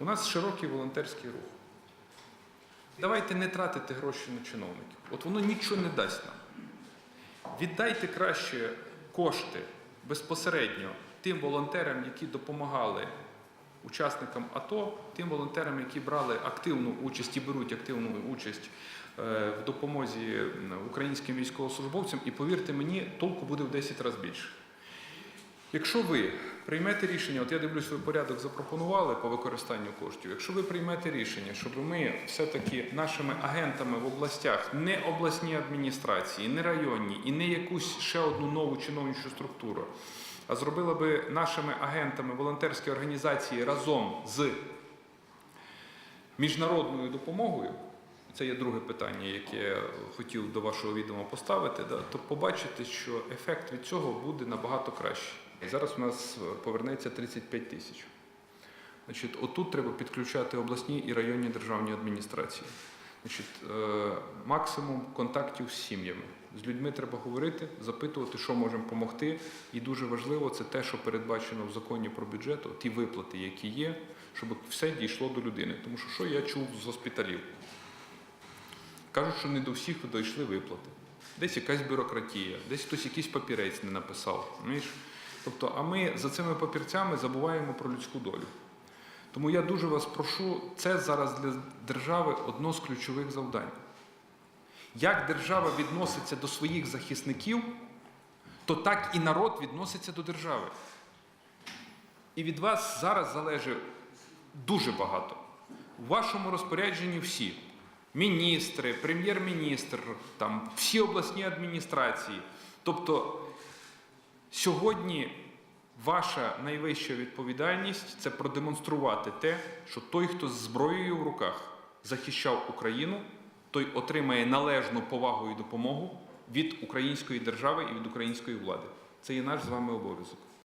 У нас широкий волонтерський рух. Давайте не тратити гроші на чиновників. От воно нічого не дасть нам. Віддайте краще кошти безпосередньо тим волонтерам, які допомагали учасникам АТО, тим волонтерам, які брали активну участь і беруть активну участь е, в допомозі українським військовослужбовцям, і повірте мені, толку буде в 10 разів більше. Якщо ви приймете рішення, от я дивлюсь, ви порядок запропонували по використанню коштів. Якщо ви приймете рішення, щоб ми все-таки нашими агентами в областях, не обласні адміністрації, не районні і не якусь ще одну нову чиновничу структуру, а зробила би нашими агентами волонтерські організації разом з міжнародною допомогою, це є друге питання, яке я хотів до вашого відома поставити, да, то побачите, що ефект від цього буде набагато кращий. І зараз у нас повернеться 35 тисяч. Значить, отут треба підключати обласні і районні державні адміністрації. Значить, е, максимум контактів з сім'ями. З людьми треба говорити, запитувати, що можемо допомогти. І дуже важливо це те, що передбачено в законі про бюджет, ті виплати, які є, щоб все дійшло до людини. Тому що що я чув з госпіталів? Кажуть, що не до всіх дійшли виплати. Десь якась бюрократія, десь хтось якийсь папірець не написав. розумієш? Тобто, а ми за цими папірцями забуваємо про людську долю. Тому я дуже вас прошу, це зараз для держави одно з ключових завдань. Як держава відноситься до своїх захисників, то так і народ відноситься до держави. І від вас зараз залежить дуже багато. У вашому розпорядженні всі міністри, прем'єр-міністр, там, всі обласні адміністрації. Тобто сьогодні ваша найвища відповідальність це продемонструвати те, що той, хто з зброєю в руках захищав Україну, той отримає належну повагу і допомогу від української держави і від української влади. Це є наш з вами обов'язок.